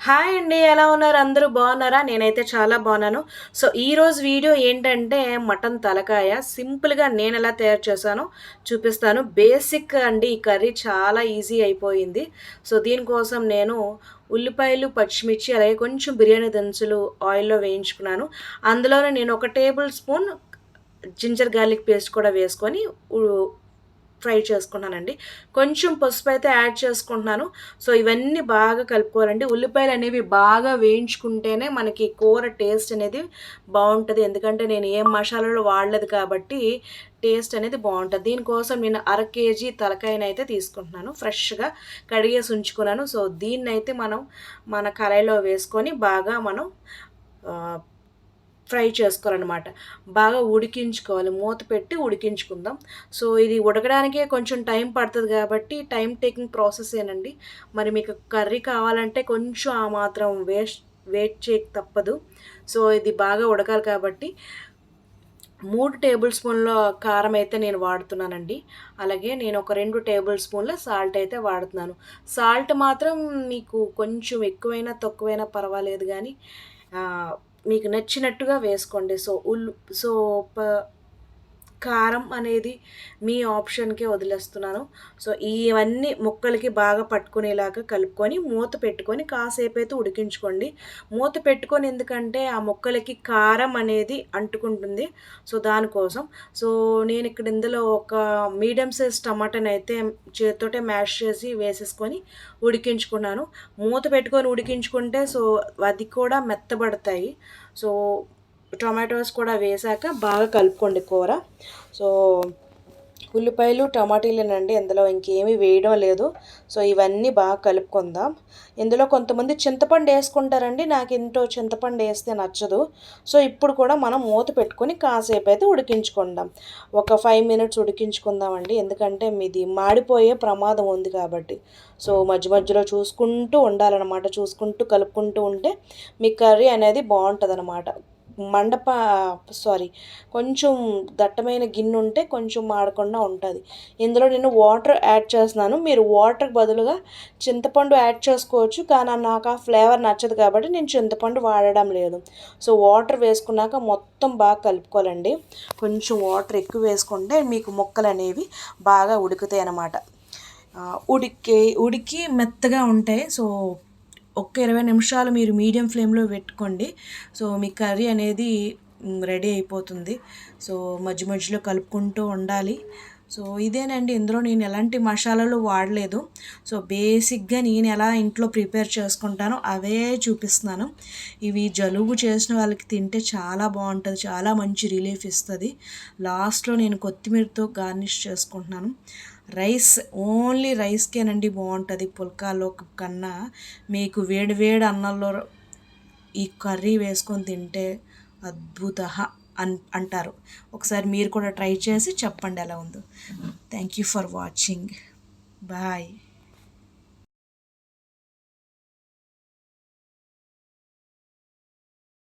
Hi అండి ఎలా ఉన్నారు? అందరూ బాగున్నారా? నేనైతే చాలా బాగున్నాను. సో ఈరోజు వీడియో ఏంటంటే మటన్ తలకాయ. సింపుల్గా నేను ఎలా తయారు చేశానో చూపిస్తాను. బేసిక్ అండి ఈ కర్రీ చాలా ఈజీ అయిపోయింది. సో దీనికోసం నేను ఉల్లిపాయలు పచ్చిమిర్చి అలాగే కొంచెం బిర్యానీ దినుసులు ఆయిల్లో వేయించుకున్నాను. అందులోనే నేను ఒక tablespoon ginger garlic paste కూడా వేసుకొని ఫ్రై చేసుకున్నానండి. కొంచెం పసుపు అయితే యాడ్ చేసుకుంటున్నాను. సో ఇవన్నీ బాగా కలుపుకోవాలండి. ఉల్లిపాయలు అనేవి బాగా వేయించుకుంటేనే మనకి కూర టేస్ట్ అనేది బాగుంటుంది. ఎందుకంటే నేను ఏం మసాలాలు వాడలేదు కాబట్టి టేస్ట్ అనేది బాగుంటుంది. దీనికోసం నేను అర కేజీ తలకాయనైతే తీసుకుంటున్నాను. ఫ్రెష్గా కడిగేసి ఉంచుకున్నాను. సో దీన్నైతే మనం మన కళాయిలో వేసుకొని బాగా మనం ఫ్రై చేసుకోవాలన్నమాట. బాగా ఉడికించుకోవాలి. మూత పెట్టి ఉడికించుకుందాం. సో ఇది ఉడకడానికే కొంచెం టైం పడుతుంది కాబట్టి టైం టేకింగ్ ప్రాసెస్ ఏనండి. మరి మీకు కర్రీ కావాలంటే కొంచెం ఆ మాత్రం వేస్ట్ వెయిట్ చేయక తప్పదు. సో ఇది బాగా ఉడకాలి కాబట్టి మూడు టేబుల్ స్పూన్ల కారం అయితే నేను వాడుతున్నానండి. అలాగే నేను ఒక రెండు టేబుల్ స్పూన్ల సాల్ట్ అయితే వాడుతున్నాను. సాల్ట్ మాత్రం మీకు కొంచెం ఎక్కువైనా తక్కువైనా పర్వాలేదు కానీ మీకు నచ్చినట్టుగా వేసుకోండి. సో ఉల్ సో కారం అనేది మీ ఆప్షన్కే వదిలేస్తున్నాను. సో ఇవన్నీ ముక్కలకి బాగా పట్టుకునేలాగా కలుపుకొని మూత పెట్టుకొని కాసేపు అయితే ఉడికించుకోండి. మూత పెట్టుకొని ఎందుకంటే ఆ ముక్కలకి కారం అనేది అంటుకుంటుంది. సో దానికోసం. సో నేను ఇక్కడ ఇందులో ఒక మీడియం సైజ్ టమాటాని అయితే చేతితోటే మ్యాష్ చేసి వేసేసుకొని ఉడికించుకున్నాను. మూత పెట్టుకొని ఉడికించుకుంటే సో అది కూడా మెత్తబడతాయి. సో టొమాటోస్ కూడా వేసాక బాగా కలుపుకోండి కూర. సో ఉల్లిపాయలు టమాటీలేనండి ఇందులో ఇంకేమీ వేయడం లేదు. సో ఇవన్నీ బాగా కలుపుకుందాం. ఇందులో కొంతమంది చింతపండు వేసుకుంటారండి. నాకు ఇంటో చింతపండు వేస్తే నచ్చదు. సో ఇప్పుడు కూడా మనం మూత పెట్టుకొని కాసేపు అయితే ఉడికించుకుందాం. ఒక ఫైవ్ మినిట్స్ ఉడికించుకుందామండి. ఎందుకంటే మీది మాడిపోయే ప్రమాదం ఉంది కాబట్టి. సో మధ్య మధ్యలో చూసుకుంటూ ఉండాలన్నమాట. చూసుకుంటూ కలుపుకుంటూ ఉంటే మీ కర్రీ అనేది బాగుంటుంది అనమాట మండప సారీ కొంచెం దట్టమైన గిన్నె ఉంటే కొంచెం మాడకుండా ఉంటుంది. ఇందులో నేను వాటర్ యాడ్ చేస్తున్నాను. మీరు వాటర్కి బదులుగా చింతపండు యాడ్ చేసుకోవచ్చు. కానీ నాకు ఆ ఫ్లేవర్ నచ్చదు కాబట్టి నేను చింతపండు వాడడం లేదు. సో వాటర్ వేసుకున్నాక మొత్తం బాగా కలుపుకోవాలండి. కొంచెం వాటర్ ఎక్కువ వేసుకుంటే మీకు ముక్కలు అనేవి బాగా ఉడుకుతాయి అన్నమాట ఉడికి ఉడికి మెత్తగా ఉంటాయి. సో ఒక్క ఇరవై నిమిషాలు మీరు మీడియం ఫ్లేమ్లో పెట్టుకోండి. సో మీ కర్రీ అనేది రెడీ అయిపోతుంది. సో మధ్య మధ్యలో కలుపుకుంటూ ఉండాలి. సో ఇదేనండి. ఇందులో నేను ఎలాంటి మసాలాలు వాడలేదు. సో బేసిక్గా నేను ఎలా ఇంట్లో ప్రిపేర్ చేసుకుంటానో అవే చూపిస్తున్నాను. ఇవి జలుబు చేసిన వాళ్ళకి తింటే చాలా బాగుంటుంది. చాలా మంచి రిలీఫ్ ఇస్తుంది. లాస్ట్లో నేను కొత్తిమీరతో గార్నిష్ చేసుకుంటున్నాను. రైస్ ఓన్లీ రైస్కేనండి బాగుంటుంది. పుల్కాలో కన్నా మీకు వేడి వేడి అన్నంలో ఈ కర్రీ వేసుకొని తింటే అద్భుత అన్ అంటారు. ఒకసారి మీరు కూడా ట్రై చేసి చెప్పండి ఎలా ఉందో. Thank you for watching bye